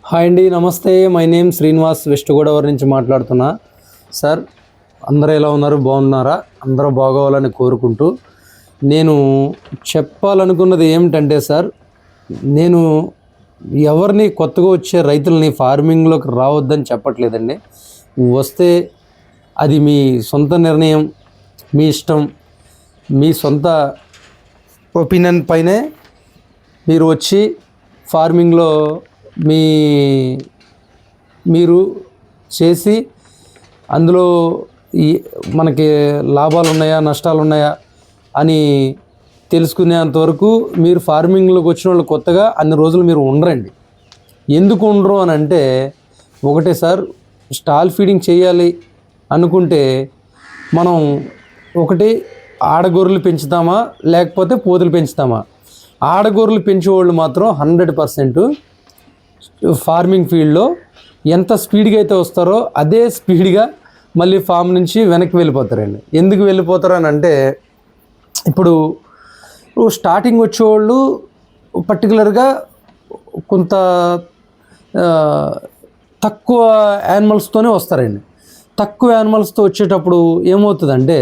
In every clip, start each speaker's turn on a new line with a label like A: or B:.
A: Hi అండి నమస్తే. My name Srinivas west Godavari నుంచి మాట్లాడుతున్నా. సార్ అందరూ ఎలా ఉన్నారు? బాగున్నారా? అందరూ బాగోవాలని కోరుకుంటూ నేను చెప్పాలనుకున్నది ఏమిటంటే సార్ నేను ఎవరిని కొత్తగా వచ్చే రైతులని ఫార్మింగ్లోకి రావద్దని చెప్పట్లేదండి. వస్తే అది మీ సొంత నిర్ణయం మీ ఇష్టం మీ సొంత ఒపీనియన్ పైనే మీరు వచ్చి ఫార్మింగ్లో మీ మీరు చేసి అందులో ఈ మనకి లాభాలు ఉన్నాయా నష్టాలు ఉన్నాయా అని తెలుసుకునేంత వరకు మీరు ఫార్మింగ్లోకి వచ్చిన వాళ్ళు కొత్తగా అన్ని రోజులు మీరు ఉండరండి. ఎందుకు ఉండరు అని అంటే ఒకటే సార్ స్టాల్ ఫీడింగ్ చేయాలి అనుకుంటే మనం ఒకటి ఆడగొర్రెలు పెంచుతామా లేకపోతే పోతులు పెంచుతామా? ఆడగొర్రెలు పెంచేవాళ్ళు మాత్రం హండ్రెడ్ పర్సెంట్ ఫార్మింగ్ ఫీల్డ్లో ఎంత స్పీడ్గా అయితే వస్తారో అదే స్పీడ్గా మళ్ళీ ఫామ్ నుంచి వెనక్కి వెళ్ళిపోతారండి. ఎందుకు వెళ్ళిపోతారు అని అంటే ఇప్పుడు స్టార్టింగ్ వచ్చేవాళ్ళు పర్టికులర్గా కొంత తక్కువ యానిమల్స్తోనే వస్తారండి. తక్కువ యానిమల్స్తో వచ్చేటప్పుడు ఏమవుతుందంటే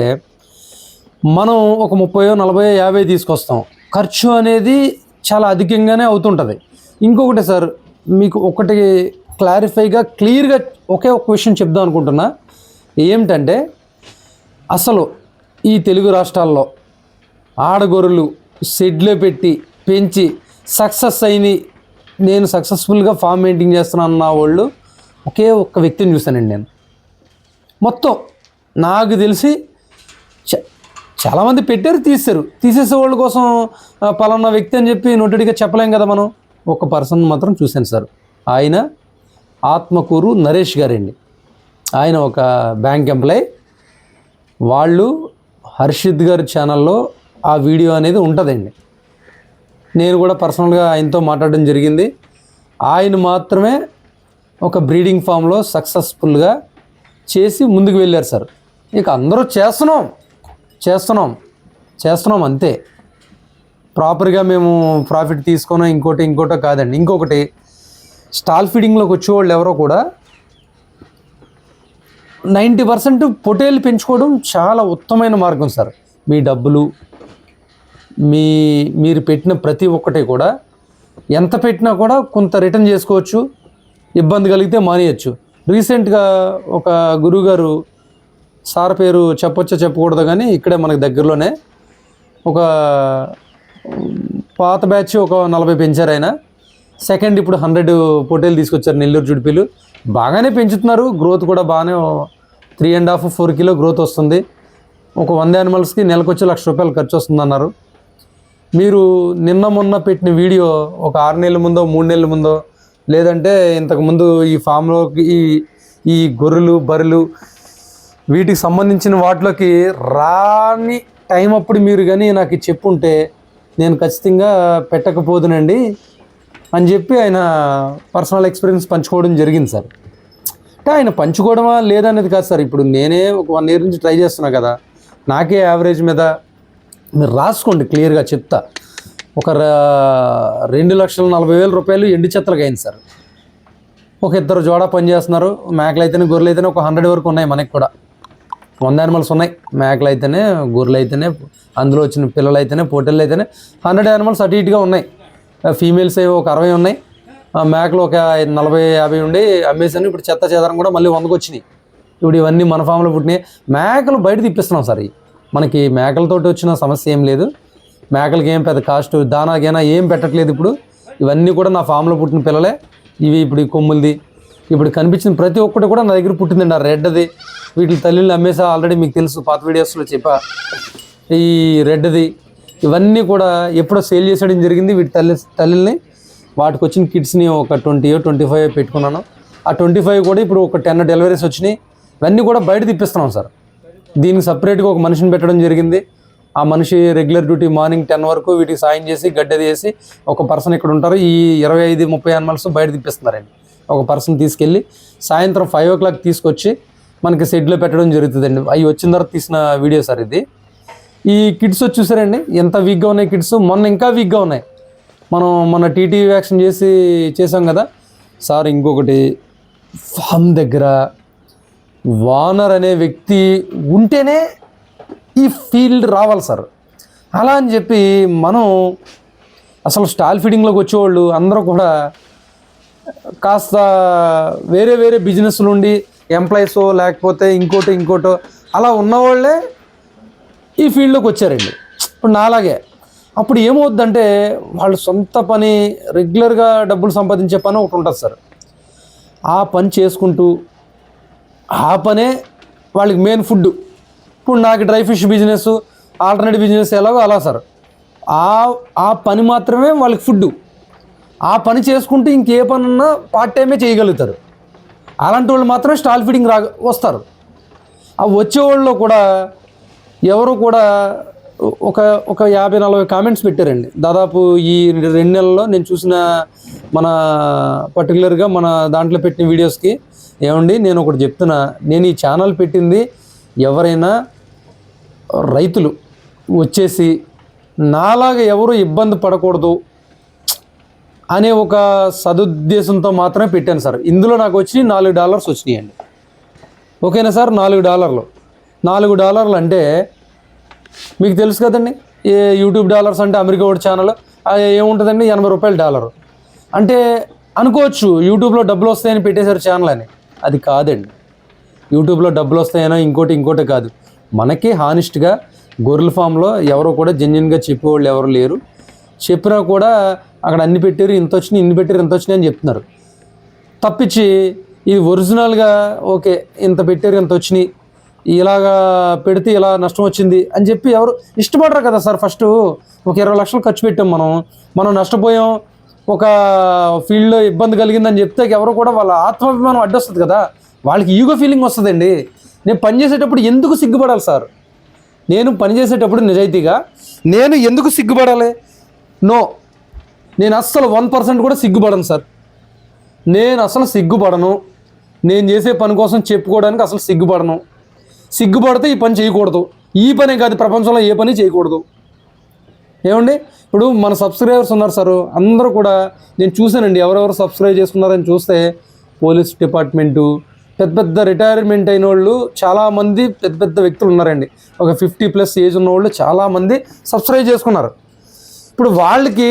A: మనం ఒక ముప్పయో నలభై యాభై తీసుకొస్తాం. ఖర్చు అనేది చాలా అధికంగానే అవుతుంటుంది. ఇంకొకటి సార్ మీకు ఒకటి క్లారిఫైగా క్లియర్గా ఒకే ఒక విషయం చెప్దాం అనుకుంటున్నా. ఏమిటంటే అసలు ఈ తెలుగు రాష్ట్రాల్లో ఆడగొర్రెలు షెడ్లో పెట్టి పెంచి సక్సెస్ అయిన నేను సక్సెస్ఫుల్గా ఫామ్ మెయింటైన్ చేస్తున్నాను అన్న వాళ్ళు ఒకే ఒక్క వ్యక్తిని చూశానండి నేను. మొత్తం నాకు తెలిసి చ- చాలామంది పెట్టారు తీశారు. తీసేసే వాళ్ళ కోసం పలానా వ్యక్తి అని చెప్పి నోటిడిగా చెప్పలేం కదా మనం. ఒక పర్సన్ మాత్రం చూశాను సార్. ఆయన ఆత్మకూరు నరేష్ గారండి. ఆయన ఒక బ్యాంక్ ఎంప్లాయ్. వాళ్ళు హర్షిత్ గారి ఛానల్లో ఆ వీడియో అనేది ఉంటుందండి. నేను కూడా పర్సనల్గా ఆయనతో మాట్లాడడం జరిగింది. ఆయన మాత్రమే ఒక బ్రీడింగ్ ఫామ్లో సక్సెస్ఫుల్గా చేసి ముందుకు వెళ్ళారు సార్. ఇక అందరూ చేస్తున్నాం చేస్తున్నాం చేస్తున్నాం అంతే. ప్రాపర్గా మేము ప్రాఫిట్ తీసుకున్నా ఇంకోటి ఇంకోటో కాదండి. ఇంకొకటి స్టాల్ ఫీడింగ్లోకి వచ్చేవాళ్ళు ఎవరో కూడా నైంటీ పర్సెంట్ పొటేలు పెంచుకోవడం చాలా ఉత్తమైన మార్గం సార్. మీ డబ్బులు మీ మీరు పెట్టిన ప్రతి ఒక్కటి కూడా ఎంత పెట్టినా కూడా కొంత రిటర్న్ చేసుకోవచ్చు ఇబ్బంది కలిగితే మానేయచ్చు. రీసెంట్గా ఒక గురువుగారు సార్ పేరు చెప్పొచ్చో చెప్పకూడదు కానీ ఇక్కడే మనకి దగ్గరలోనే ఒక పాత బ్యాచ్ ఒక నలభై పెంచారు ఆయన. సెకండ్ ఇప్పుడు హండ్రెడ్ పొటేలు తీసుకొచ్చారు నెల్లూరు జుడిపిలు. బాగానే పెంచుతున్నారు. గ్రోత్ కూడా బాగానే three and half four kilo growth వస్తుంది. ఒక వంద యానిమల్స్కి నెలకు లక్ష రూపాయలు ఖర్చు వస్తుంది అన్నారు మీరు నిన్న మొన్న పెట్టిన వీడియో ఒక ఆరు నెలల ముందో మూడు నెలల ముందో లేదంటే ఇంతకుముందు ఈ ఫామ్లోకి ఈ ఈ గొర్రెలు బర్రెలు వీటికి సంబంధించిన వాటిలోకి రాని టైం అప్పుడు మీరు కానీ నాకు చెప్పుంటే నేను ఖచ్చితంగా పెట్టకపోదునండి అని చెప్పి ఆయన పర్సనల్ ఎక్స్పీరియన్స్ పంచుకోవడం జరిగింది సార్. అంటే ఆయన పంచుకోవడమా లేదనేది కాదు సార్. ఇప్పుడు నేనే ఒక వన్ ఇయర్ నుంచి ట్రై చేస్తున్నా కదా. నాకే యావరేజ్ మీద మీరు రాసుకోండి క్లియర్గా చెప్తా. ఒక రెండు లక్షల నలభై వేల రూపాయలు ఎండు చెత్తలకు అయింది సార్. ఒక ఇద్దరు జోడా పని చేస్తున్నారు మేకలు అయితేనే గొర్రెలు అయితేనే ఒక హండ్రెడ్ వరకు ఉన్నాయి మనకి కూడా. వంద యానిమల్స్ ఉన్నాయి. మేకలు అయితేనే గొర్రెలు అయితేనే అందులో వచ్చిన పిల్లలు అయితేనే పొట్టెలు అయితేనే హండ్రెడ్ యానిమల్స్ అటు ఇటుగా ఉన్నాయి. ఫీమేల్స్ ఒక అరవై ఉన్నాయి. ఆ మేకలు ఒక నలభై యాభై ఉండి అమ్మేసాను ఇప్పుడు చెత్త చెదరం కూడా మళ్ళీ వందకు వచ్చినాయి. ఇప్పుడు ఇవన్నీ మన ఫామ్లో పుట్టినాయి. మేకలు బయట తిప్పిస్తున్నాం సార్. మనకి మేకలతోటి వచ్చిన సమస్య ఏం లేదు. మేకలకి ఏం పెద్ద కాస్ట్ దానా గీనా ఏం పెట్టట్లేదు ఇప్పుడు. ఇవన్నీ కూడా నా ఫామ్లో పుట్టిన పిల్లలే. ఇవి ఇప్పుడు ఈ కొమ్ములది. ఇప్పుడు కనిపించిన ప్రతి ఒక్కటి కూడా నా దగ్గర పుట్టిందండి. ఆ రెడ్ది వీటి తల్లిని అమ్మేసా ఆల్రెడీ మీకు తెలుసు పాత వీడియోస్లో చెప్పా. ఈ రెడ్ది ఇవన్నీ కూడా ఎప్పుడో సేల్ చేసేయడం జరిగింది. వీటి తల్లి తల్లిని వాటికి వచ్చిన కిడ్స్ని ఒక ట్వంటీ ట్వంటీ ఫైవ్ పెట్టుకున్నాను. ఆ ట్వంటీ ఫైవ్ కూడా ఇప్పుడు ఒక టెన్ డెలివరీస్ వచ్చినాయి. ఇవన్నీ కూడా బయట తిప్పిస్తున్నాం సార్. దీనికి సపరేట్గా ఒక మనిషిని పెట్టడం జరిగింది. ఆ మనిషి రెగ్యులర్ డ్యూటీ మార్నింగ్ టెన్ వరకు వీటికి సాయం చేసి గడ్డది వేసి ఒక పర్సన్ ఇక్కడ ఉంటారు. ఈ ఇరవై ఐదు ముప్పై యానిమల్స్ బయట తిప్పిస్తున్నారండి. ఒక పర్సన్ తీసుకెళ్ళి సాయంత్రం ఫైవ్ ఓ క్లాక్ తీసుకొచ్చి మనకి షెడ్లో పెట్టడం జరుగుతుందండి. అవి వచ్చిన తర్వాత తీసిన వీడియో సార్ ఇది. ఈ కిడ్స్ వచ్చి చూసారండి. ఎంత వీక్గా ఉన్నాయి కిడ్స్. మొన్న ఇంకా వీక్గా ఉన్నాయి. మనం మన టీటీ వ్యాక్సిన్ చేసి చేసాం కదా. సార్ ఇంకొకటి ఫామ్ దగ్గర వానర్ అనే వ్యక్తి ఉంటేనే ఈ ఫీల్డ్ రావాలి సార్. అలా అని చెప్పి మనం అసలు స్టాల్ ఫీడింగ్లోకి వచ్చేవాళ్ళు అందరూ కూడా కాస్త వేరే వేరే బిజినెస్ నుండి ఎంప్లాయీస్ లేకపోతే ఇంకోటి ఇంకోటో అలా ఉన్నవాళ్ళే ఈ ఫీల్డ్లోకి వచ్చారండి. ఇప్పుడు నాలాగే. అప్పుడు ఏమవుద్దంటే వాళ్ళు సొంత పని రెగ్యులర్గా డబ్బులు సంపాదించే పని ఒకటి ఉంటుంది సార్. ఆ పని చేసుకుంటూ ఆ పనే వాళ్ళకి మెయిన్ ఫుడ్. ఇప్పుడు నాకు dry fish business alternative business ఎలాగో అలా సార్. ఆ ఆ పని మాత్రమే వాళ్ళకి ఫుడ్ ఆ పని చేసుకుంటూ ఇంకే పని ఉన్నా పార్ట్ టైమే చేయగలుగుతారు. అలాంటి వాళ్ళు మాత్రమే స్టాల్ ఫీడింగ్ రా వస్తారు. ఆ వచ్చేవాళ్ళు కూడా ఎవరు కూడా ఒక ఒక యాభై నలభై కామెంట్స్ పెట్టారండి. దాదాపు ఈ రెండు నెలల్లో నేను చూసిన మన పర్టికులర్గా మన దాంట్లో పెట్టిన వీడియోస్కి ఏమండి నేను ఒకటి చెప్తున్నా. నేను ఈ ఛానల్ పెట్టింది ఎవరైనా రైతులు వచ్చేసి నాలాగా ఎవరు ఇబ్బంది పడకూడదు. అనే ఒక సదుద్దేశంతో మాత్రమే పెట్టాను సార్. ఇందులో నాకు వచ్చి నాలుగు డాలర్స్ వచ్చినాయండి. ఓకేనా సార్? నాలుగు డాలర్లు. నాలుగు డాలర్లు అంటే మీకు తెలుసు కదండి? ఏ యూట్యూబ్ డాలర్స్ అంటే అమెరికా ఒకటి ఛానల్ ఏముంటుందండి? ఎనభై రూపాయల డాలర్. అంటే అనుకోవచ్చు యూట్యూబ్లో డబ్బులు వస్తాయని పెట్టేశారు ఛానల్ అని. అది కాదండి. యూట్యూబ్లో డబ్బులు వస్తాయనో ఇంకోటి ఇంకోటి కాదు. మనకి హానెస్ట్గా గొర్రెల ఫామ్లో ఎవరో కూడా జెన్యున్గా చెప్పేవాళ్ళు ఎవరు లేరు. చెప్పినా కూడా అక్కడ అన్ని పెట్టారు ఇంత వచ్చినాయి ఇన్ని పెట్టారు ఇంత వచ్చినాయి అని చెప్తున్నారు. తప్పించి ఇది ఒరిజినల్గా ఓకే ఇంత పెట్టారు ఇంత వచ్చినాయి ఇలాగా పెడితే ఇలా నష్టం వచ్చింది అని చెప్పి ఎవరు ఇష్టపడరు కదా సార్ ఫస్ట్. ఒక ఇరవై లక్షలు ఖర్చు పెట్టాం మనం. మనం నష్టపోయాం ఒక ఫీల్డ్లో ఇబ్బంది కలిగిందని చెప్తే ఎవరు కూడా వాళ్ళ ఆత్మాభిమానం అడ్డొస్తుంది కదా. వాళ్ళకి ఈగో ఫీలింగ్ వస్తుందండి. నేను పని చేసేటప్పుడు ఎందుకు సిగ్గుపడాలి సార్? నేను పని చేసేటప్పుడు నిజాయితీగా నేను ఎందుకు సిగ్గుపడాలి? నో నేను అస్సలు వన్ పర్సెంట్ కూడా సిగ్గుపడను సార్. నేను అసలు సిగ్గుపడను. నేను చేసే పని కోసం చెప్పుకోవడానికి అసలు సిగ్గుపడను. సిగ్గుపడితే ఈ పని చేయకూడదు. ఈ పనే కాదు ప్రపంచంలో ఏ పని చేయకూడదు. ఏమండి? ఇప్పుడు మన సబ్స్క్రైబర్స్ ఉన్నారు సార్. అందరూ కూడా నేను చూశానండి. ఎవరెవరు సబ్స్క్రైబ్ చేసుకున్నారని చూస్తే పోలీస్ డిపార్ట్మెంటు పెద్ద పెద్ద రిటైర్మెంట్ అయిన వాళ్ళు చాలామంది పెద్ద పెద్ద వ్యక్తులు ఉన్నారండి. ఒక ఫిఫ్టీ ప్లస్ ఏజ్ ఉన్న వాళ్ళు చాలామంది సబ్స్క్రైబ్ చేసుకున్నారు. ఇప్పుడు వాళ్ళకి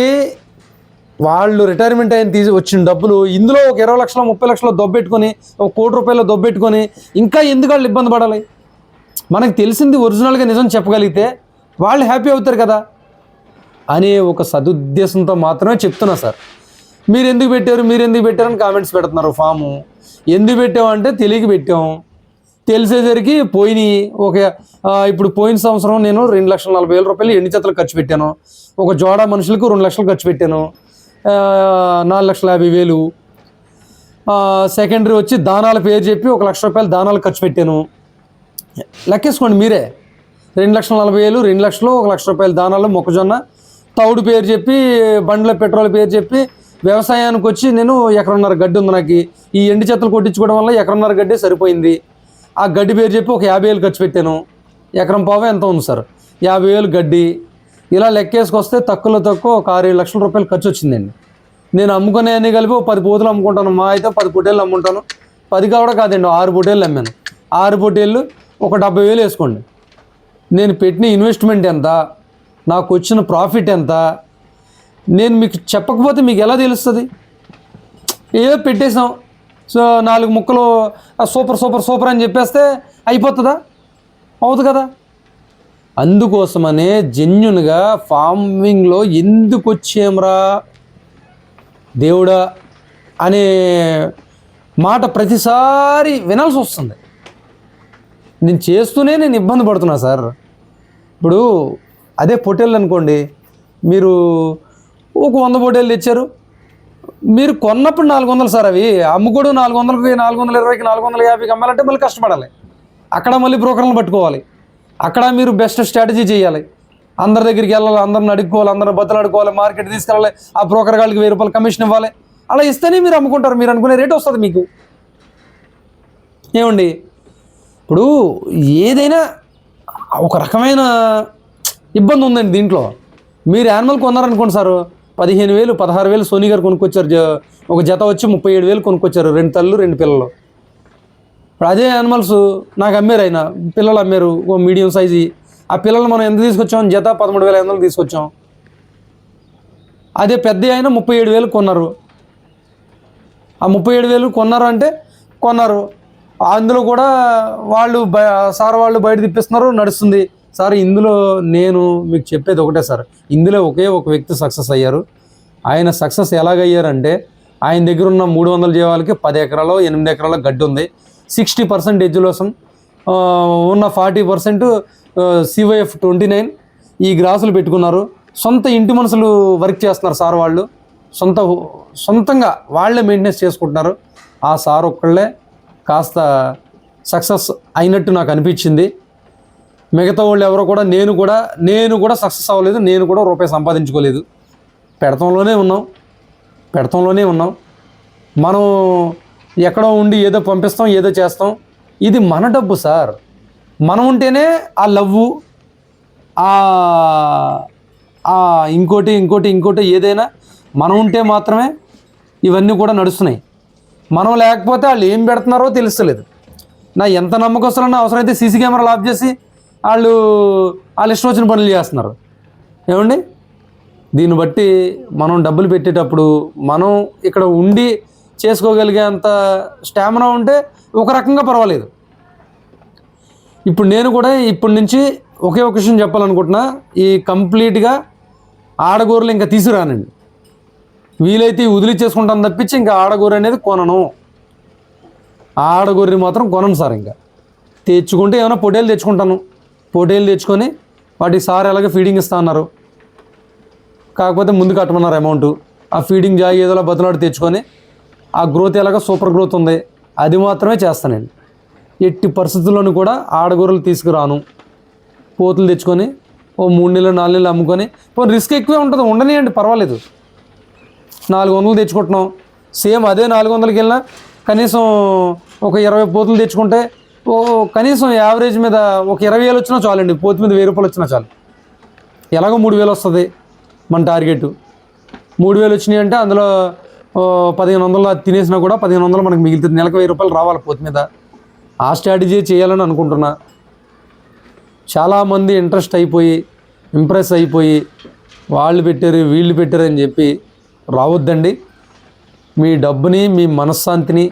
A: వాళ్ళు రిటైర్మెంట్ అయిన తీసి వచ్చిన డబ్బులు ఇందులో ఒక ఇరవై లక్షల ముప్పై లక్షల దొబ్బెట్టుకొని ఒక కోటి రూపాయల దొబ్బెట్టుకొని ఇంకా ఎందుకు వాళ్ళు ఇబ్బంది పడాలి? మనకు తెలిసింది ఒరిజినల్గా నిజం చెప్పగలిగితే వాళ్ళు హ్యాపీ అవుతారు కదా అనే ఒక సదుద్దేశంతో మాత్రమే చెప్తున్నా సార్. మీరు ఎందుకు పెట్టారు మీరు ఎందుకు పెట్టారని కామెంట్స్ పెడుతున్నారు ఫాము. ఎందుకు పెట్టామంటే తెలియక పెట్టాం. తెలిసేసరికి పోయినాయి ఒక ఇప్పుడు పోయిన సంవత్సరం నేను రెండు లక్షల నలభై వేల రూపాయలు ఎన్ని చేతలు ఖర్చు పెట్టాను ఒక జోడా మనుషులకు రెండు లక్షలు ఖర్చు పెట్టాను. నాలుగు లక్షల యాభై వేలు. సెకండరీ వచ్చి దానాల పేరు చెప్పి ఒక లక్ష రూపాయలు దానాలు ఖర్చు పెట్టాను. లెక్కేసుకోండి మీరే. రెండు లక్షల నలభై వేలు రెండు లక్షలు ఒక లక్ష రూపాయలు దానాలు మొక్కజొన్న తౌడు పేరు చెప్పి బండ్ల పెట్రోల్ పేరు చెప్పి వ్యవసాయానికి వచ్చి నేను ఎకరన్నర గడ్డి ఉంది నాకు. ఈ ఎండు చెత్తలు కొట్టించుకోవడం వల్ల ఎకరన్నర గడ్డి సరిపోయింది. ఆ గడ్డి పేరు చెప్పి ఒక యాభై వేలు ఖర్చు పెట్టాను. ఎకరం పావు ఎంత ఉంది సార్? యాభై వేలు గడ్డి. ఇలా లెక్కేసుకొస్తే తక్కువలో తక్కువ ఒక ఆరు ఏడు లక్షల రూపాయలు ఖర్చు వచ్చిందండి నేను అమ్ముకునే అన్ని కలిపి ఒక పది పోతులు అమ్ముకుంటాను. మా అయితే పది పొట్టేళ్ళు అమ్ముంటాను. పది కావడం కాదండి ఆరు పొట్టేళ్ళు అమ్మాను. ఆరు పొట్టేళ్ళు ఒక డెబ్బై వేలు వేసుకోండి. నేను పెట్టిన ఇన్వెస్ట్మెంట్ ఎంత? నాకు వచ్చిన ప్రాఫిట్ ఎంత? నేను మీకు చెప్పకపోతే మీకు ఎలా తెలుస్తుంది? ఏదో పెట్టేసాం. సో నాలుగు ముక్కలు సూపర్ సూపర్ సూపర్ అని చెప్పేస్తే అయిపోతుందా? అవుతుంది కదా? అందుకోసమనే జెన్యున్గా ఫార్మింగ్లో ఎందుకు వచ్చేమరా దేవుడా? అనే మాట ప్రతిసారి వినాల్సి వస్తుంది. నేను చేస్తూనే నేను ఇబ్బంది పడుతున్నా సార్. ఇప్పుడు అదే పొట్టేళ్ళు అనుకోండి మీరు ఒక వంద పొట్టేళ్ళు తెచ్చారు. మీరు కొన్నప్పుడు నాలుగు వందలు సార్ అవి. అమ్ముకోడు నాలుగు వందలకి నాలుగు వందల ఇరవైకి నాలుగు వందల యాభైకి అమ్మాలంటే మళ్ళీ కష్టపడాలి. అక్కడ మళ్ళీ బ్రోకర్లను పట్టుకోవాలి. అక్కడ మీరు బెస్ట్ స్ట్రాటజీ చేయాలి. అందరి దగ్గరికి వెళ్ళాలి అందరిని అడుక్కోవాలి అందరిని బద్దలాడుకోవాలి మార్కెట్ తీసుకెళ్ళాలి ఆ బ్రోకర్ గారికి వెయ్యి రూపాయలు కమిషన్ ఇవ్వాలి. అలా ఇస్తేనే మీరు అమ్ముకుంటారు మీరు అనుకునే రేట్ వస్తుంది మీకు. ఏమండి? ఇప్పుడు ఏదైనా ఒక రకమైన ఇబ్బంది ఉందండి దీంట్లో. మీరు యానిమల్ కొన్నారనుకోండి సార్ పదిహేను వేలు పదహారు వేలు సోనీ గారు కొనుక్కొచ్చారు జ- ఒక జత వచ్చి ముప్పై ఏడు వేలు కొనుక్కొచ్చారు రెండు తల్లు రెండు పిల్లలు. ఇప్పుడు అదే యానిమల్స్ నాకు అమ్మారు ఆయన. పిల్లలు అమ్మారు. ఓ మీడియం సైజు ఆ పిల్లలు మనం ఎంత తీసుకొచ్చాం? జత పదమూడు వేల ఐదు వందలు తీసుకొచ్చాం. అదే పెద్ద ఆయన ముప్పై ఏడు వేలు కొన్నారు. ఆ ముప్పై ఏడు వేలు కొన్నారు అంటే కొన్నారు. అందులో కూడా వాళ్ళు బ సార్ వాళ్ళు బయట తిప్పిస్తున్నారు నడుస్తుంది. సార్ ఇందులో నేను మీకు చెప్పేది ఒకటే సార్. ఇందులో ఒకే ఒక వ్యక్తి సక్సెస్ అయ్యారు. ఆయన సక్సెస్ ఎలాగయ్యారంటే ఆయన దగ్గర ఉన్న మూడు వందల జీవాలకి పది ఎకరాలు ఎనిమిది ఎకరాల గడ్డి ఉంది. సిక్స్టీ పర్సెంట్ ఎడ్యులేషన్ ఉన్న forty percent CYF twenty nine ఈ గ్రాసులు పెట్టుకున్నారు. సొంత ఇంటి మనుషులు వర్క్ చేస్తున్నారు సార్ వాళ్ళు. సొంత సొంతంగా వాళ్ళే మెయింటెనెన్స్ చేసుకుంటున్నారు. ఆ సార్ ఒక్కళ్ళే కాస్త సక్సెస్ అయినట్టు నాకు అనిపించింది. మిగతా వాళ్ళు ఎవరో కూడా నేను కూడా నేను కూడా సక్సెస్ అవ్వలేదు నేను కూడా రూపాయి సంపాదించుకోలేదు. పెడతంలోనే ఉన్నాం. పెడతంలోనే ఉన్నాం. మనం ఎక్కడో ఉండి ఏదో పంపిస్తాం ఏదో చేస్తాం. ఇది మన డబ్బు సార్. మనం ఉంటేనే ఆ లవ్వు ఆ ఇంకోటి ఇంకోటి ఇంకోటి ఏదైనా మనం ఉంటే మాత్రమే ఇవన్నీ కూడా నడుస్తున్నాయి. మనం లేకపోతే వాళ్ళు ఏం పెడుతున్నారో తెలుస్తలేదు. నా ఎంత నమ్మకస్తున్నా అవసరమైతే సీసీ కెమెరాలు ఆఫ్ చేసి వాళ్ళు వాళ్ళు ఇష్టం వచ్చిన పనులు చేస్తున్నారు. ఏమండి? దీన్ని బట్టి మనం డబ్బులు పెట్టేటప్పుడు మనం ఇక్కడ ఉండి చేసుకోగలిగేంత స్టామినా ఉంటే ఒక రకంగా పర్వాలేదు. ఇప్పుడు నేను కూడా ఇప్పటి నుంచి ఒకే ఒక విషయం చెప్పాలనుకుంటున్నా. ఈ కంప్లీట్గా ఆడగూరలు ఇంకా తీసుకురానండి. వీలైతే వదిలి చేసుకుంటాను తప్పించి ఇంకా ఆడగూర అనేది కొనను. ఆడగూరని మాత్రం కొనను సార్ ఇంకా. తెచ్చుకుంటే ఏమైనా పొటేలు తెచ్చుకుంటాను. పొటేలు తెచ్చుకొని వాటికి సార్ ఎలాగే ఫీడింగ్ ఇస్తా అన్నారు. కాకపోతే ముందు కట్టమన్నారు అమౌంట్. ఆ ఫీడింగ్ జాగి ఏదోలా బతులాడి తెచ్చుకొని ఆ గ్రోత్ ఎలాగ సూపర్ గ్రోత్ ఉంది. అది మాత్రమే చేస్తానండి ఎట్టి పరిస్థితుల్లోనూ కూడా ఆడగొర్రెలు తీసుకురాను. పోతులు తెచ్చుకొని ఓ మూడు నెలలు నాలుగు నెలలు అమ్ముకొని పోనీ రిస్క్ ఎక్కువే ఉంటుంది ఉండనియండి పర్వాలేదు. నాలుగు వందలు తెచ్చుకుంటున్నాం. సేమ్ అదే నాలుగు వందలకి వెళ్ళినా కనీసం ఒక ఇరవై పోతులు తెచ్చుకుంటే ఓ కనీసం యావరేజ్ మీద ఒక ఇరవై వేలు వచ్చినా చాలండి పోతు మీద వెయ్యి రూపాయలు వచ్చినా చాలు. ఎలాగో మూడు వేలు వస్తుంది మన టార్గెట్. మూడు వేలు వచ్చినాయి అంటే అందులో పదిహేను వందలు అది తినేసినా కూడా పదిహేను వందలు మనకు మిగులుతుంది నెలకు వెయ్యి రూపాయలు రావాలి పోతు మీద. ఆ స్ట్రాటజీ చేయాలని అనుకుంటున్నా. చాలామంది ఇంట్రెస్ట్ అయిపోయి ఇంప్రెస్ అయిపోయి వాళ్ళు పెట్టారు వీళ్ళు పెట్టారు అని చెప్పి రావద్దండి. మీ డబ్బుని మీ మనశ్శాంతిని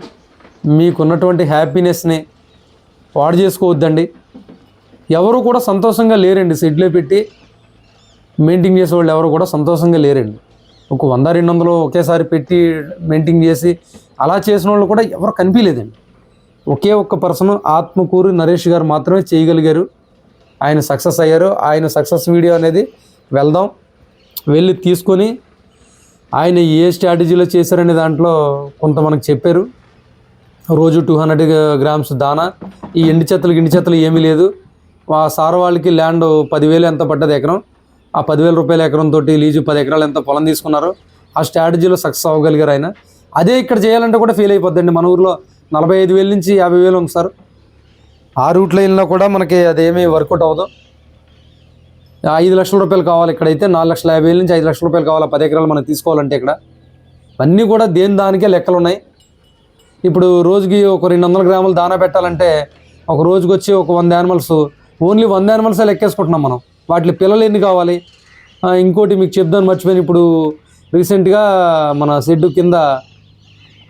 A: మీకున్నటువంటి హ్యాపీనెస్ని వాడు చేసుకోవద్దండి. ఎవరు కూడా సంతోషంగా లేరండి. షెడ్లో పెట్టి మెయింటైన్ చేసే వాళ్ళు ఎవరు కూడా సంతోషంగా లేరండి. ఒక వంద రెండు వందలు ఒకేసారి పెట్టి మెయింటైన్ చేసి అలా చేసిన వాళ్ళు కూడా ఎవరు కనిపించలేదండి. ఒకే ఒక్క పర్సన్ ఆత్మకూరు నరేష్ గారు మాత్రమే చేయగలిగారు. ఆయన సక్సెస్ అయ్యారు. ఆయన సక్సెస్ వీడియో అనేది వెళ్దాం. వెళ్ళి తీసుకొని ఆయన ఏ స్ట్రాటజీలో చేశారనే దాంట్లో కొంత మనకు చెప్పారు. రోజు టూ హండ్రెడ్ గ్రామ్స్ దానా. ఈ ఎండి చెత్తలు గిండి చెత్తలు ఏమీ లేదు. ఆ సార్ వాళ్ళకి ల్యాండ్ పదివేలు ఎంత పడ్డది ఎకరం? ఆ పదివేల రూపాయల ఎకరం తోటి లీజు పది ఎకరాలు ఎంత పొలం తీసుకున్నారు ఆ స్ట్రాటజీలో సక్సెస్ అవ్వగలిగారు ఆయన. అదే ఇక్కడ చేయాలంటే కూడా ఫెయిల్ అయిపోద్దండి. మన ఊర్లో నలభై ఐదు వేల నుంచి యాభై వేలు ఉంది సార్. ఆ రూట్ లైన్లో కూడా మనకి అదేమీ వర్కౌట్ అవ్వదు. ఐదు లక్షల రూపాయలు కావాలి ఇక్కడైతే నాలుగు లక్షల యాభై వేల నుంచి ఐదు లక్షల రూపాయలు కావాలి పది ఎకరాలు మనం తీసుకోవాలంటే ఇక్కడ. అన్నీ కూడా దేని దానికే లెక్కలు ఉన్నాయి. ఇప్పుడు రోజుకి ఒక రెండు వందల గ్రాములు దానా పెట్టాలంటే ఒక రోజుకి వచ్చి ఒక వంద యానిమల్స్ ఓన్లీ వంద యానిమల్సే లెక్కేసుకుంటున్నాం మనం. వాటి పిల్లలు ఎన్ని కావాలి? ఇంకోటి మీకు చెప్దాను మర్చిపోయిన. ఇప్పుడు రీసెంట్గా మన షెడ్ కింద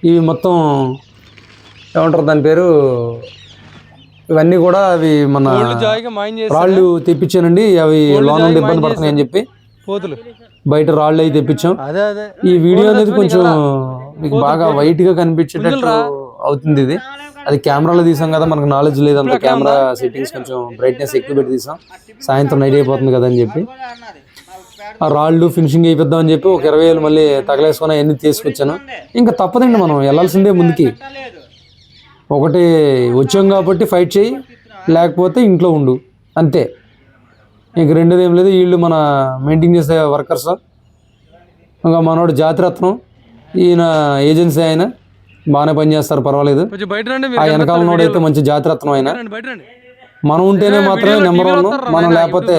A: ఇవి మొత్తం ఏమంటారు దాని పేరు? ఇవన్నీ కూడా అవి మన రాళ్ళు తెప్పించానండి. అవి లోన్ నుండి ఇబ్బంది పడుతున్నాయి అని చెప్పి. బయట రాళ్ళు అవి తెప్పించాం. ఈ వీడియో అనేది కొంచెం మీకు బాగా వైట్గా కనిపించేటట్టు అవుతుంది ఇది. అది కెమెరాలో తీసాం కదా మనకు నాలెడ్జ్ లేదంత కెమెరా సెట్టింగ్స్ కొంచెం బ్రైట్నెస్ ఎక్కువ పెట్టి తీసాం. సాయంత్రం నైట్ అయిపోతుంది కదా అని చెప్పి. ఆ రాళ్ళు ఫినిషింగ్ అయిపోద్దాం అని చెప్పి ఒక ఇరవై వేలు మళ్ళీ తగలేసుకొని అవన్నీ తీసుకొచ్చాను. ఇంకా తప్పదండి మనం వెళ్ళాల్సిందే ముందుకి. ఒకటి వచ్చాం కాబట్టి ఫైట్ చేయి లేకపోతే ఇంట్లో ఉండు. అంతే. ఇంక రెండోది ఏం లేదు వీళ్ళు మన మెయింటైన్ చేసే వర్కర్స్ ఇంకా మనోడు జాతిరత్నం. ఈయన ఏజెన్సీ ఆయన. బాగానే పనిచేస్తారు పర్వాలేదు.
B: కొంచెం బయట రండి
A: ఆ వెనకాల నోడు అయితే మంచి జాతిరత్నం ఆయన.
B: రండి బయట రండి.
A: మనం ఉంటేనే మాత్రమే నెంబర్ వన్ మనం లేకపోతే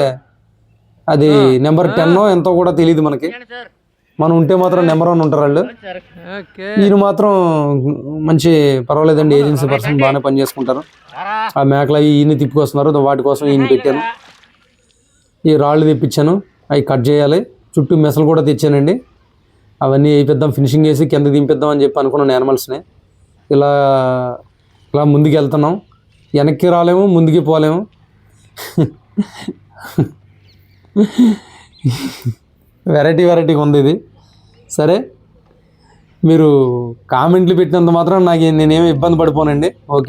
A: అది నెంబర్ టెన్ ఎంతో కూడా తెలియదు మనకి. మనం ఉంటే మాత్రం నెంబర్ వన్ ఉంటారు వాళ్ళు.
B: ఓకే.
A: ఈయన మాత్రం మంచి పర్వాలేదండి ఏజెన్సీ పర్సన్ బాగానే పని చేసుకుంటారు. ఆ మేకలు అవి ఈయన తిప్పుకొస్తున్నారు వాటి కోసం ఈయన పెట్టాను ఈ రాళ్ళు తెప్పించాను అవి కట్ చేయాలి. చుట్టూ మెసలు కూడా తెచ్చానండి. అవన్నీ వేయిద్దాం ఫినిషింగ్ వేసి కింద దింపిద్దాం అని చెప్పి అనుకున్నాను యానిమల్స్ని ఇలా ఇలా ముందుకు వెళ్తున్నాం. వెనక్కి రాలేము ముందుకి పోలేము. వెరైటీ వెరైటీగా ఉంది ఇది. సరే మీరు కామెంట్లు పెట్టినంత మాత్రం నాకు నేనేమి ఇబ్బంది పడిపోనండి. ఓకే